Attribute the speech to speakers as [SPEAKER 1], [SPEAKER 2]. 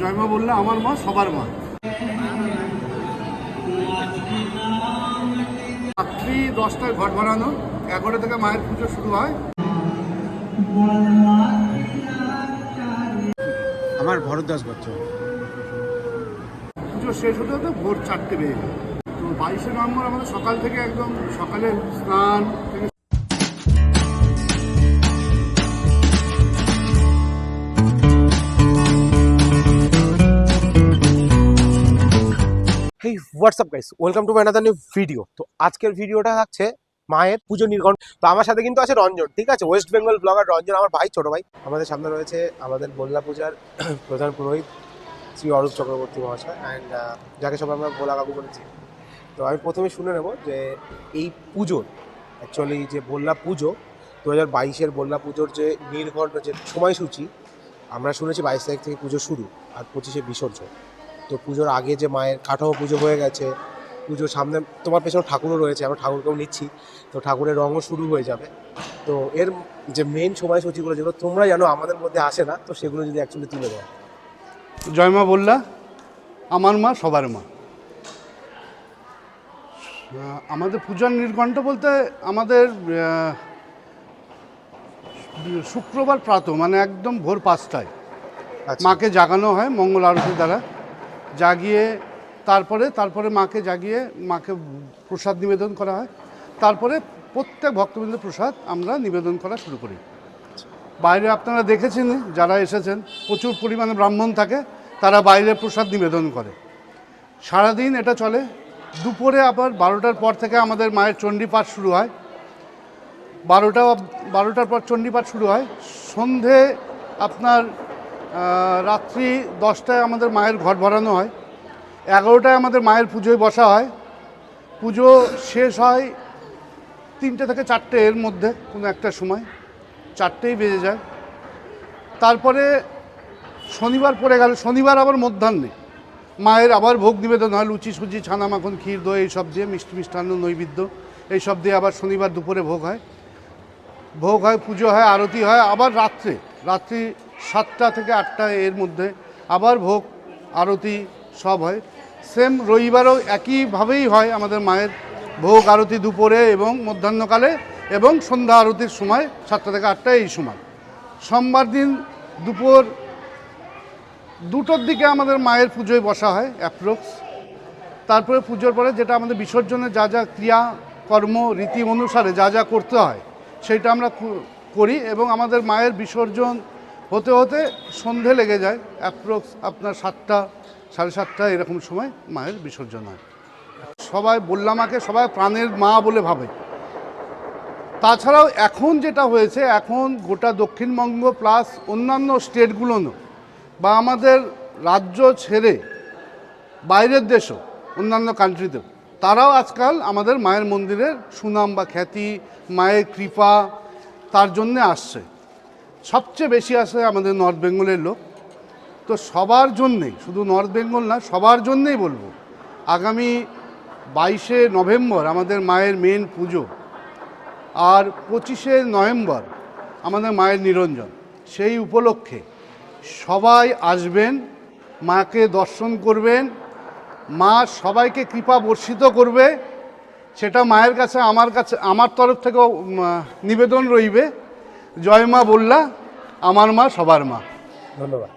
[SPEAKER 1] জয়মা বললে আমার মা সবার মা। রাত্রি দশটায় ঘট বানানো এগারো থেকে মায়ের পুজো শুরু হয়।
[SPEAKER 2] আমার ভরদ্বাস গোত্র
[SPEAKER 1] পুজো শেষ হতে হতে ভোর চারটে বেজে যায় তো বাইশে নভেম্বর আমাদের সকাল থেকে একদম সকালে স্নান থেকে
[SPEAKER 2] hey WhatsApp guys welcome to another new video তো আজকের ভিডিওটা থাকছে মায়ের পুজো নির্গণ তো আমার সাথে কিন্তু আছে রঞ্জন, ঠিক আছে? ওয়েস্ট বেঙ্গল ব্লগার রঞ্জন, আমার ভাই ছোট ভাই। আমাদের সামনে রয়েছে আমাদের বল্লা পূজার প্রধান পুরোহিত শ্রী অরূপ চক্রবর্তী মহাশয়। অ্যান্ড যাকে সবাই আমরা বোলা কাকু বলেছি। তো আমি প্রথমে শুনে নেব যে এই পুজোর অ্যাকচুয়ালি যে বল্লা পুজো দু হাজার বাইশের বল্লা পুজোর যে নির্ঘণ্ট যে সময়সূচি, আমরা শুনেছি বাইশ তারিখ থেকে পুজো শুরু আর পঁচিশে বিসর্জন। তো পুজোর আগে যে মায়ের কাঠামো পুজো হয়ে গেছে পুজোর সামনে তোমার পেছনে ঠাকুরও রয়েছে আমরা ঠাকুরকেও নিচ্ছি তো ঠাকুরের রঙও শুরু হয়ে যাবে। তো এর যে মেন সময়সূচিগুলো যেগুলো তোমরা জানো আমাদের মধ্যে আসে না তো সেগুলো যদি অ্যাকচুয়ালি তুলে দেওয়া
[SPEAKER 1] জয়মা বললা আমার মা সবার মা। আমাদের পূজার নির্ঘণ্ট বলতে আমাদের শুক্রবার প্রাত মানে একদম ভোর পাঁচটায়।
[SPEAKER 2] আচ্ছা।
[SPEAKER 1] মাকে জাগানো হয় মঙ্গল আরতি দ্বারা। জাগিয়ে তারপরে তারপরে মাকে জাগিয়ে মাকে প্রসাদ নিবেদন করা হয়। তারপরে প্রত্যেক ভক্তবৃন্দ প্রসাদ আমরা নিবেদন করা শুরু করি। বাইরে আপনারা দেখেছেন, যারা এসেছেন, প্রচুর পরিমাণে ব্রাহ্মণ থাকে, তারা বাইরে প্রসাদ নিবেদন করে। সারাদিন এটা চলে। দুপুরে আবার বারোটার পর থেকে আমাদের মায়ের চণ্ডীপাঠ শুরু হয়। বারোটা বারোটার পর চণ্ডীপাঠ শুরু হয়। সন্ধে আপনার রাত্রি দশটায় আমাদের মায়ের ঘর ভরানো হয়। এগারোটায় আমাদের মায়ের পুজোয় বসা হয়। পুজো শেষ হয় তিনটে থেকে চারটে এর মধ্যে, কোনো একটা সময়। চারটেই বেজে যায়। তারপরে শনিবার পড়ে গেল, শনিবার আবার মধ্যাহ্নে। মায়ের আবার ভোগ নিবেদন হয়, লুচি সুজি, ছানা মাখন, ক্ষীর, দই এইসব দিয়ে মিষ্টি মিষ্টান্ন, নৈবেদ্য এইসব দিয়ে আবার শনিবার দুপুরে ভোগ হয়। ভোগ হয়, পুজো হয়, আরতি হয়, আবার রাত্রে, রাত্রি সাতটা থেকে আটটা এর মধ্যে আবার ভোগ, আরতি সব হয়। সেম রবিবারও একইভাবেই হয় আমাদের মায়ের ভোগ, আরতি দুপুরে এবং মধ্যাহ্নকালে এবং সন্ধ্যা আরতির সময় সাতটা থেকে আটটা এই সময়। সোমবার দিন দুপুর দুটোর দিকে আমাদের মায়ের পুজোয় বসা হয় অ্যাপ্রক্স তারপরে পুজোর পরে যেটা আমাদের বিসর্জনে যা যা ক্রিয়া, কর্ম, রীতি অনুসারে যা যা করতে হয় সেটা আমরা করি এবং আমাদের মায়ের বিসর্জন হতে হতে সন্ধে লেগে যায় অ্যাপ্রক্স আপনার সাতটা, সাড়ে সাতটা এরকম সময় মায়ের বিসর্জন হয়। সবাই বললাম মাকে সবাই প্রাণের মা বলে ভাবে। তাছাড়াও এখন যেটা হয়েছে, এখন গোটা দক্ষিণবঙ্গ প্লাস অন্যান্য স্টেটগুলোনও বা আমাদের রাজ্য ছেড়ে বাইরের দেশও, অন্যান্য কান্ট্রিতেও তারাও আজকাল আমাদের মায়ের মন্দিরের সুনাম বা খ্যাতি, মায়ের কৃপা, তার জন্যে আসছে। সবচেয়ে বেশি আসে আমাদের নর্থ বেঙ্গলের লোক। তো সবার জন্যেই, শুধু নর্থ বেঙ্গল না, সবার জন্যেই বলব, আগামী বাইশে নভেম্বর আমাদের মায়ের মেন পুজো আর পঁচিশে নভেম্বর আমাদের মায়ের নিরঞ্জন। সেই উপলক্ষে সবাই আসবেন, মাকে দর্শন করবেন, মা সবাইকে কৃপা বর্ষিত করবে, সেটা মায়ের কাছে, আমার কাছে, আমার তরফ থেকেও নিবেদন রইবে। জয় মা বললা আমার মা সবার মা।
[SPEAKER 2] ধন্যবাদ।